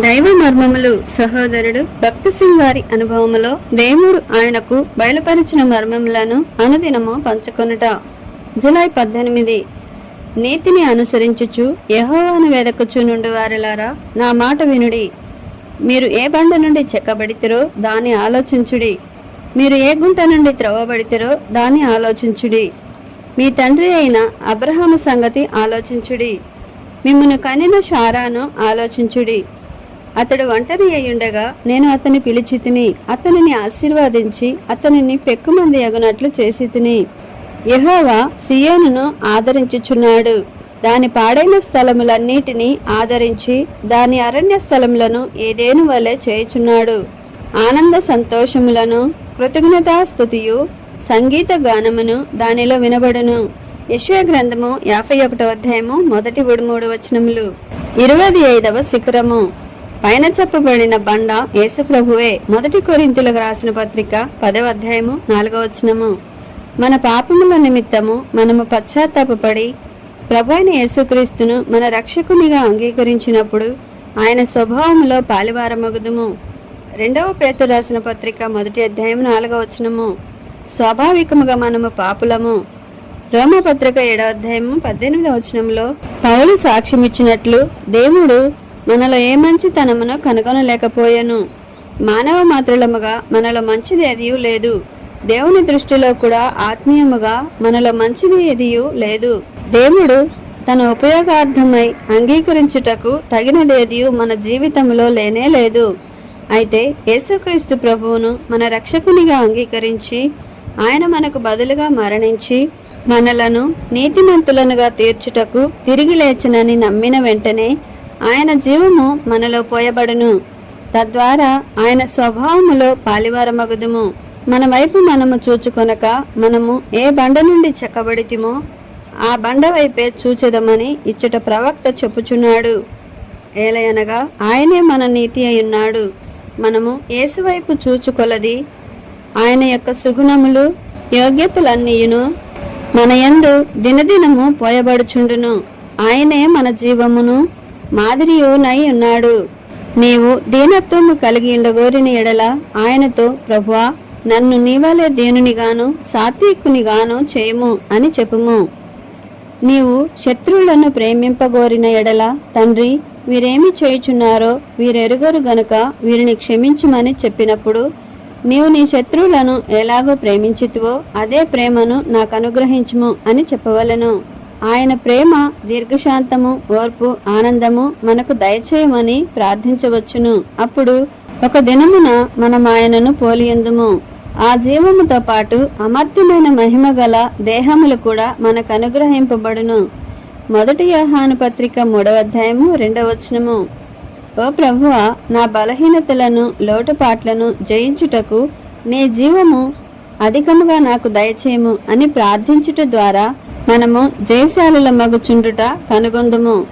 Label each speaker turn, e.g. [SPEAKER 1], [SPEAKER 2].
[SPEAKER 1] దైవ మర్మములు సహోదరుడు భక్త సింగ్ గారి అనుభవములో దేవుడు ఆయనకు బయలుపరిచిన మర్మములను అనుదినము పంచుకొనుట. జులై పద్దెనిమిది. నీతిని అనుసరించుచు యహోవాను వెదకుచు నుండి వారిలారా నా మాట వినుడి. మీరు ఏ బండ నుండి చెక్కబడితిరో దాన్ని ఆలోచించుడి. మీరు ఏ గుంట నుండి త్రవ్వబడితిరో దాన్ని ఆలోచించుడి. మీ తండ్రి అయిన అబ్రహాము సంగతి ఆలోచించుడి. మిమ్మను కనిన షారాను ఆలోచించుడి. అతడు ఒంటరి అయ్యుండగా నేను అతని పిలిచి తిని అతనిని ఆశీర్వదించి అతనిని పెక్కుమంది అగునట్లు చేసి తిని. యహోవా సియోనును ఆదరించుచున్నాడు. దాని పాడైన స్థలములన్నిటినీ ఆదరించి దాని అరణ్య స్థలములను ఏదేను వలె చేయుచున్నాడు. ఆనంద సంతోషములను కృతజ్ఞతా స్థుతియు సంగీత గానమును దానిలో వినబడును. యశ్వ గ్రంథము యాభై ఒకటో అధ్యాయము మొదటి మూడు మూడు వచనములు. ఇరవై ఐదవ శిఖరము. పైన చెప్పబడిన బండ యేసుప్రభువే మొదటి కొరింతలకు రాసిన పత్రిక పదవ అధ్యాయము నాలుగవ వచనము. మన పాపముల నిమిత్తము మనము పశ్చాత్తాపడి ప్రభు అయిన యేసుక్రీస్తును మన రక్షకునిగా అంగీకరించినప్పుడు ఆయన స్వభావములో పాలివారమగుదుము. రెండవ పేతు రాసిన పత్రిక మొదటి అధ్యాయం నాలుగవ వచనము. స్వాభావికముగా మనము పాపులము. రోమపత్రిక ఏడవ అధ్యాయము పద్దెనిమిదవ వచనంలో పౌలు సాక్ష్యం ఇచ్చినట్లు దేవుడు మనలో ఏ మంచితనమును కనుగొనలేకపోయాను. మానవ మాత్రులముగా మనలో మంచిది ఎదియూ లేదు. దేవుని దృష్టిలో కూడా ఆత్మీయముగా మనలో మంచిది ఎదియూ లేదు. దేవుడు తన ఉపయోగార్థమై అంగీకరించుటకు తగినదేదియు మన జీవితంలో లేనే లేదు. అయితే యేసుక్రీస్తు ప్రభువును మన రక్షకునిగా అంగీకరించి ఆయన మనకు బదులుగా మరణించి మనలను నీతిమంతులనుగా తీర్చుటకు తిరిగి లేచినని నమ్మిన వెంటనే ఆయన జీవము మనలో పోయబడును. తద్వారా ఆయన స్వభావములో పాలివారమగుదుము. మన వైపు మనము చూచుకొనక మనము ఏ బండ నుండి చెక్కబడితిమో ఆ బండ వైపే చూచెదమని ఇచ్చట ప్రవక్త చెప్పుచున్నాడు. ఏలయనగా ఆయనే మన నీతి అయ్యున్నాడు. మనము ఏసువైపు చూచుకొలది ఆయన యొక్క సుగుణములు యోగ్యతలన్నీయును. మన యందు దినదినము పోయబడుచుండును. ఆయనే మన జీవమును మాదిరియునై ఉన్నాడు. నీవు దీనత్వము కలిగి ఉండగోరిన ఎడల ఆయనతో ప్రభువా నన్ను నీవలే దేనునిగాను సాత్వికునిగాను చేయము అని చెప్పుము. నీవు శత్రువులను ప్రేమింపగోరిన ఎడల తండ్రి వీరేమి చేయుచున్నారో వీరెరుగరు గనుక వీరిని క్షమించుమని చెప్పినప్పుడు నీవు నీ శత్రువులను ఎలాగో ప్రేమించితివో అదే ప్రేమను నాకు అనుగ్రహించుము అని చెప్పవలను. ఆయన ప్రేమ దీర్ఘశాంతము ఓర్పు ఆనందము మనకు దయచేయమని ప్రార్థించవచ్చును. అప్పుడు ఒక దినమున మనం ఆయనను పోలియందుము. ఆ జీవముతో పాటు అమర్త్యమైన మహిమ గల దేహములు కూడా మనకు అనుగ్రహింపబడును. మొదటి యోహాను పత్రిక మూడవ అధ్యాయము రెండవ వచనము. ఓ ప్రభువ నా బలహీనతలను లోటుపాట్లను జయించుటకు నీ జీవము అధికముగా నాకు దయచేయము అని ప్రార్థించుట ద్వారా మనము జయశాలుల మగుచుండుట కనుగొందుము.